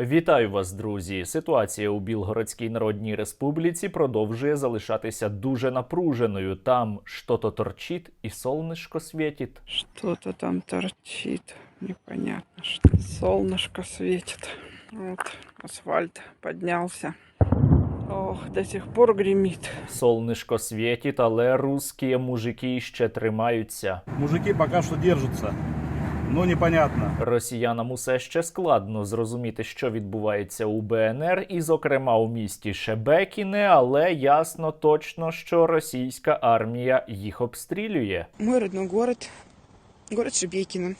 Вітаю вас, друзі! Ситуація у Білгородській Народній Республіці продовжує залишатися дуже напруженою. Там що-то торчить і солнышко світить. Что-то там торчит. Непонятно, что. Солнышко светит. Вот, асфальт поднялся. Ох, до сих пор гремит. Солнышко світить, але русські мужики ще тримаються. Мужики пока что держатся, но непонятно. Росіянам усе ще складно зрозуміти, що відбувається у БНР, і, зокрема, у місті Шебекіне, але ясно точно, що російська армія їх обстрілює. Мой родной город, город Шебекино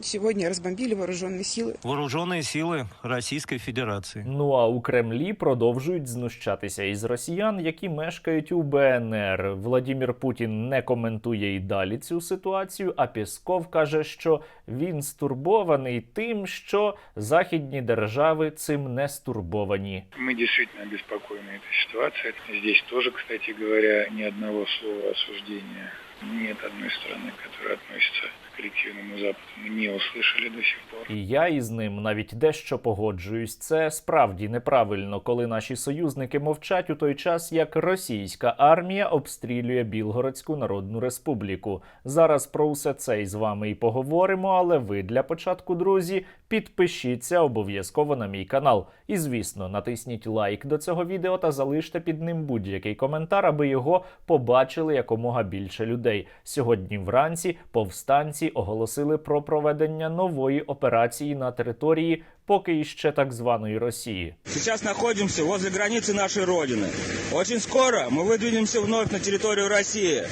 Сегодня разбомбили вооруженные силы. Вооруженные силы Российской Федерации. Ну а у Кремлі продовжують знущатися із росіян, які мешкають у БНР. Владімір Путін не коментує і далі цю ситуацію. А Пєсков каже, що він стурбований тим, що західні держави цим не стурбовані. Мы действительно обеспокоены этой ситуацией. Здесь тоже, кстати говоря, ни одного слова осуждения нет одной страны, которая относится к коллективному Западу. Не услышали до сих пор. І я із ним навіть дещо погоджуюсь. Це справді неправильно, коли наші союзники мовчать у той час, як російська армія обстрілює Білгородську Народну Республіку. Зараз про усе це із вами і поговоримо. Але ви для початку, друзі, підпишіться обов'язково на мій канал. І звісно, натисніть лайк до цього відео та залиште під ним будь-який коментар, аби його побачили якомога більше людей. Сьогодні вранці повстанці оголосили про проведення нової операції на території поки іще так званої Росії. Сейчас находимся возле границы нашей Родины. Очень скоро мы выдвинемся вновь на территорию России,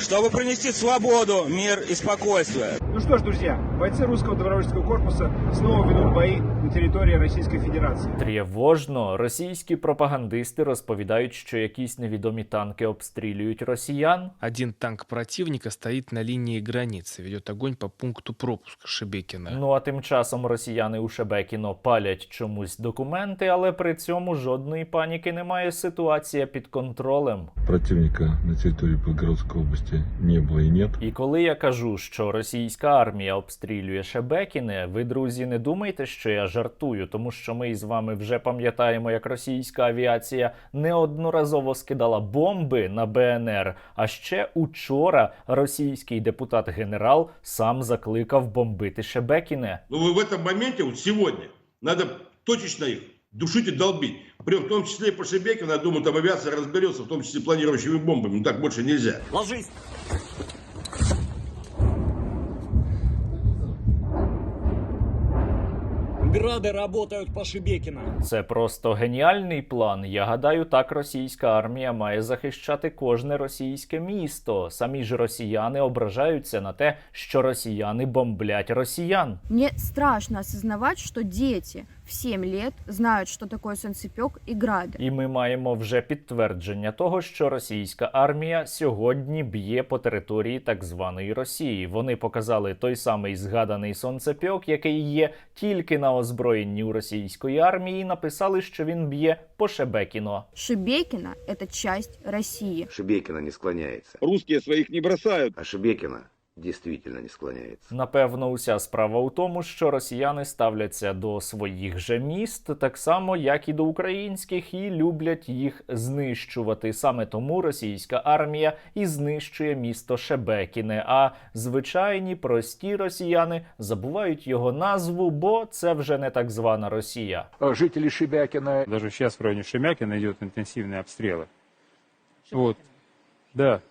чтобы принести свободу, мир и спокойствие. Ну что ж, друзья, бойцы русского добровольческого корпуса снова ведут бои на территории Российской Федерации. Тривожно російські пропагандисти розповідають, що якісь невідомі танки обстрілюють росіян. Один танк противника стоит на линии границы, ведет огонь по пункту пропуска Шебекина. Ну а тим часом росіяни у Шебекіно палять чомусь документи, але при цьому жодної паніки немає. Ситуація під контролем. Противника на территории Белгородской области не было и нет. І коли я кажу, що російська армія обстрілює Шебекіне, ви, друзі, не думайте, що я жартую, тому що ми із вами вже пам'ятаємо, як російська авіація неодноразово скидала бомби на БНР. А ще учора російський депутат-генерал сам закликав бомбити Шебекіне. Но вы в этом моменте, вот сегодня, надо точечно их душить и долбить. При, в том числе и по Шебекину, я думаю, там авиация разберется, в том числе планирующими бомбами. Ну так больше нельзя. Ложись! Грады работают по Шебекина. Це просто геніальний план. Я гадаю, так російська армія має захищати кожне російське місто. Самі ж росіяни ображаються на те, що росіяни бомблять росіян. Мені страшно осознавати, що дети в 7 лет знают, что такое солнцепек и грады. І ми маємо вже підтвердження того, що російська армія сьогодні б'є по території так званої Росії. Вони показали той самий згаданий сонцепьок, який є тільки на озброєнні у російської армії. і Написали, що він б'є по Шебекіно. Шебекино – это часть России. Шебекина не склоняется. Русские своих не бросают. А Шебекина действительно не склоняется. Напевно, уся справа у тому, що росіяни ставляться до своїх же міст так само, як і до українських, і люблять їх знищувати. Саме тому російська армія і знищує місто Шебекіне. А звичайні прості росіяни забувають його назву, бо це вже не так звана Росія. Жители Шебякина... Даже сейчас в районе Шемякина идет интенсивные обстрелы. Вот. Да.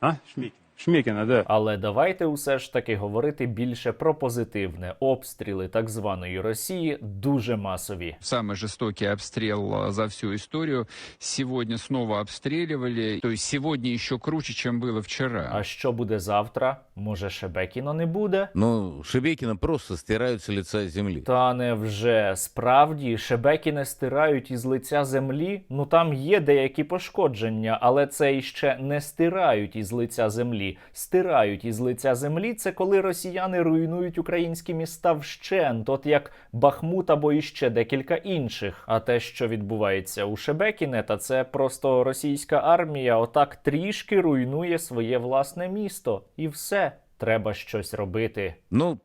А? Шмекина. Шмекина, да. Але давайте усе ж таки говорити більше про позитивне. Обстріли так званої Росії дуже масові. Самый жестокий обстрел а, за всю историю. Сегодня снова обстреливали. То есть сегодня еще круче, чем было вчера. А що буде завтра? Може, Шебекіно не буде? Ну, Шебекина просто стирают с лица земли. Та невже справді Шебекіне стирають із лиця землі? Ну там є деякі пошкодження, але це іще не стирають із лиця землі. Стирають із лиця землі це коли росіяни руйнують українські міста вщент, от як Бахмут або іще декілька інших. А те, що відбувається у Шебекіне, та це просто російська армія отак трішки руйнує своє власне місто, і все треба щось робити. Ну,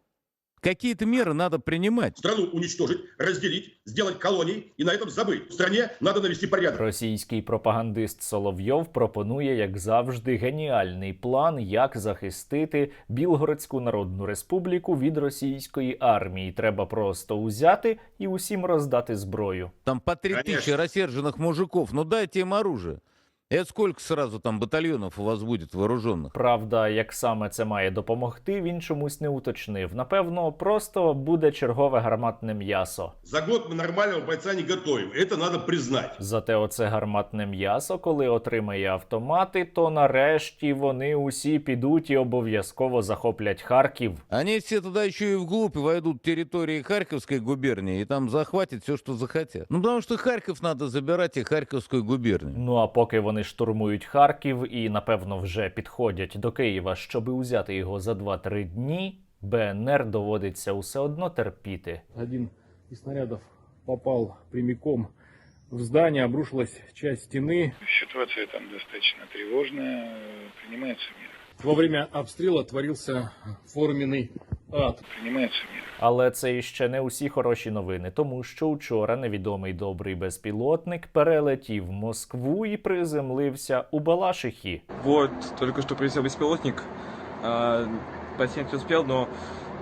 Какие-то меры надо принимать. Страну уничтожить, разделить, сделать колонией и на этом забыть. В стране надо навести порядок. Російський пропагандист Соловйов пропонує, як завжди, геніальний план, як захистити Білгородську Народну Республіку від російської армії. Треба просто узяти і усім роздати зброю. Там по три Конечно. тысячи рассерженных мужиков. Ну дайте им оружие. Это сколько сразу там батальонов у вас будет вооруженных? Правда, як саме це має допомогти, він чомусь не уточнив. Напевно, просто буде чергове гарматне м'ясо. За год мы нормального бойца не готовим. Это надо признать. Зате оце гарматне м'ясо, коли отримає автомати, то нарешті вони усі підуть і обов'язково захоплять Харків. Они все туда еще и вглубь войдут территории Харьковской губернии и там захватят все, что захотят. Ну, потому что Харьков надо забирать и Харьковскую губернию. Ну а поки вони штурмують Харків і напевно вже підходять до Києва, щоби узяти його за 2-3 дні, БНР доводиться усе одно терпіти. Один из снарядов попал прямиком в здание, обрушилась часть стены. Ситуация там достаточно тревожная, э, принимаются меры. Во время обстрела творился форменный ад. Принимаются меры. Але це іще не усі хороші новини, тому що вчора невідомий добрий безпілотник перелетів Москву і приземлився у Балашихі. Вот, только что прилетел беспилотник. А, Подснять не успел, но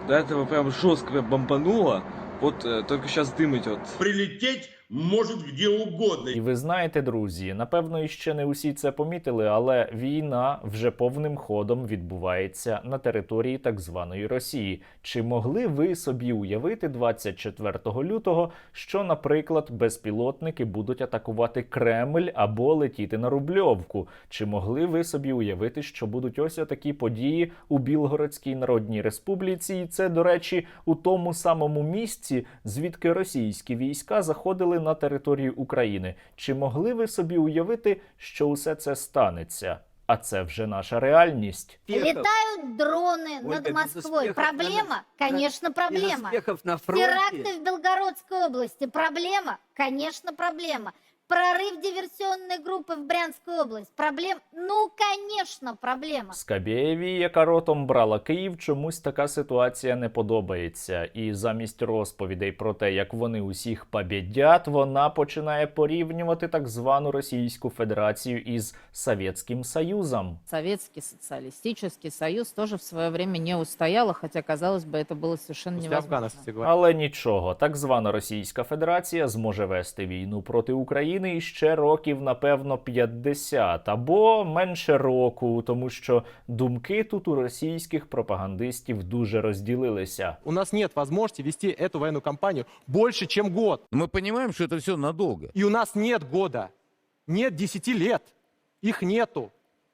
до этого прям жестко бомбануло. Вот э, только сейчас дым идет. Прилететь может где угодно. І ви знаєте, друзі, напевно, іще не усі це помітили, але війна вже повним ходом відбувається на території так званої Росії. Чи могли ви собі уявити 24 лютого, що, наприклад, безпілотники будуть атакувати Кремль або летіти на Рубльовку? Чи могли ви собі уявити, що будуть ось такі події у Білгородській Народній Республіці? І це, до речі, у тому самому місці, звідки російські війська заходили на території України. Чи могли ви собі уявити, що усе це станеться? А це вже наша реальність. Літають дрони Ольга, над Москвою. Проблема? Конечно, проблема. на фронте. Теракты в Белгородской области. Проблема? Конечно, проблема. Прорыв диверсионной группы в Брянскую область. Проблем? Ну, конечно, проблема. Скабєєві, яка ротом брала Київ, чомусь така ситуація не подобається. І замість розповідей про те, як вони усіх побєдять, вона починає порівнювати так звану Російську Федерацію із Совєтським Союзом. Советский социалистический союз тоже в свое время не устоял, хотя, казалось бы, это было совершенно невозможно. Але нічого, так звана Російська Федерація зможе вести війну проти України іще років, напевно, 50 або менше року, тому що думки тут у російських пропагандистів дуже розділилися. У нас нет возможности вести эту военную кампанию больше, чем год. Мы понимаем, что это все надолго. И у нас нет года, нет 10 лет. Их нету.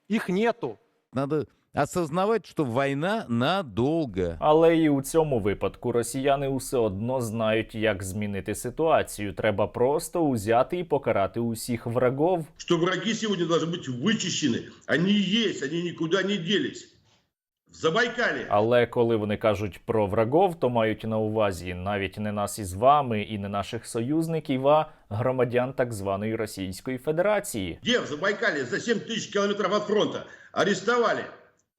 Их нету. Надо осознавать, что война надолго. Але і у цьому випадку росіяни усе одно знають, як змінити ситуацію. Треба просто узяти і покарати усіх врагов. Что враги сегодня должны быть вычищены. Они есть, они никуда не делись. В Забайкале. Але коли вони кажуть про врагов, то мають на увазі навіть не нас із вами і не наших союзників, а громадян так званої Російської Федерації. Где в Забайкале за 7 тысяч километров от фронта арестовали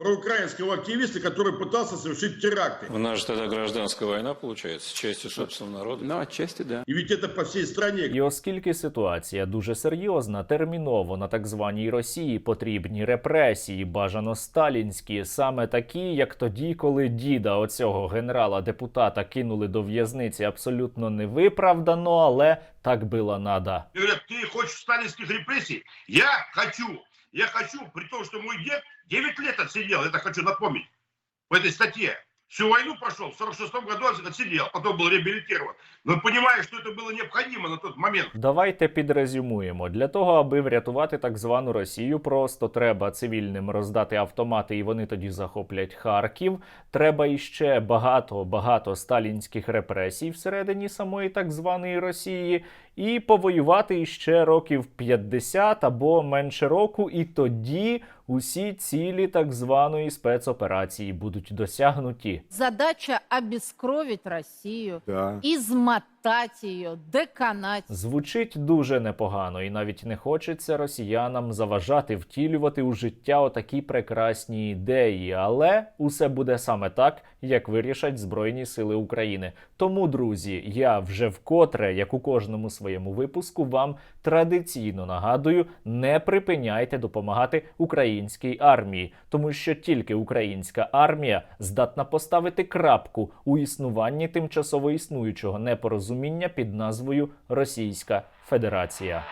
проукраинского активиста, который пытался совершить теракты. У нас же тогда гражданская война получается, с частью собственного народа. Ну, отчасти, да. И ведь это по всей стране. І оскільки ситуація дуже серйозна, терміново на так званій Росії потрібні репресії, бажано сталінські, саме такі, як тоді, коли діда оцього генерала-депутата кинули до в'язниці абсолютно невиправдано, але так було надо. Говорят, ты хочешь сталинских репрессий? Я хочу. я хочу, при том, что мой дед 9 лет отсидел, это хочу напомнить, в этой статье. Всю войну прошел, в 46 году отсидел, потом был реабилитирован. Но понимая, что это было необходимо на тот момент. Давайте підрезюмуємо. Для того, аби врятувати так звану Росію, просто треба цивільним роздати автомати, і вони тоді захоплять Харків. Треба іще багато багато сталінських репресій всередині самої так званої Росії, і повоювати іще років 50 або менше року, і тоді усі цілі так званої спецоперації будуть досягнуті. Задача обескровить Росію Да. і мотать ее, деканать. Звучить дуже непогано, і навіть не хочеться росіянам заважати втілювати у життя отакі прекрасні ідеї. Але усе буде саме так, як вирішать Збройні Сили України. Тому, друзі, я вже вкотре, як у кожному своєму випуску, вам традиційно нагадую: не припиняйте допомагати українській армії, тому що тільки українська армія здатна поставити крапку у існуванні тимчасово існуючого непорозуміння під назвою Російська Федерація.